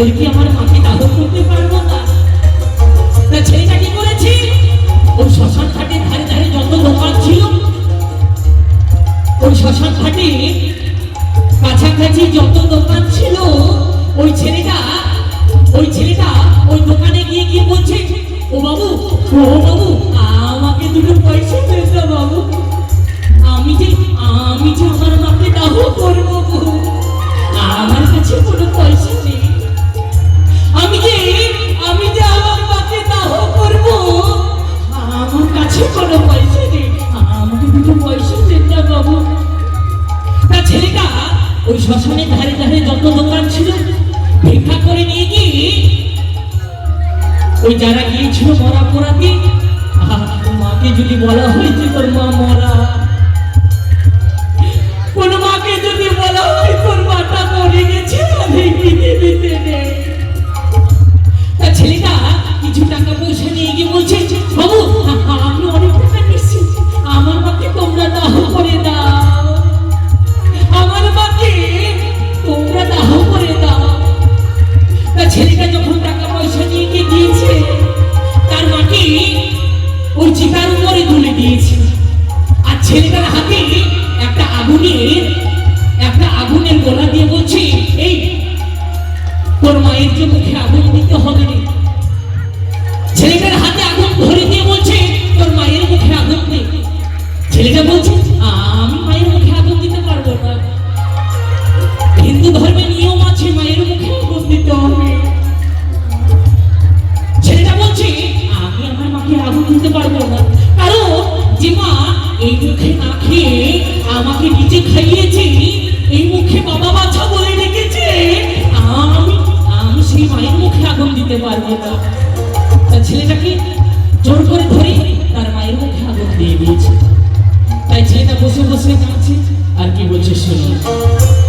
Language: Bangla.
আমার মাকে দাহ করতে পারব না? তা ছেলেটা কি করেছে? ওই শ্মশান ঘাটের ধারে ধারে যত দোকান ছিল, ওই শ্মশান ঘাটে কাছাকাছি যত দোকান ছিল, ওই ছেলেটা ওই ছেলেটা ওই দোকানে গিয়ে গিয়ে বলছে? ও বাবু ও বাবু, আমাকে দুটো পয়সা দেন বাবু। আমি যে আমি যে আমার ওই যারা গিয়েছিল মরা পোড়াতে মাকে যদি বলা হয়েছে তোর মা মরা। ходить. না ছেলেটাকে জোর করে ধরে তার মায়ের মুখে দিয়ে দিয়েছে। তাই ছেলেটা বসে বসে কাঁদছে আর কি বলছে শুনুন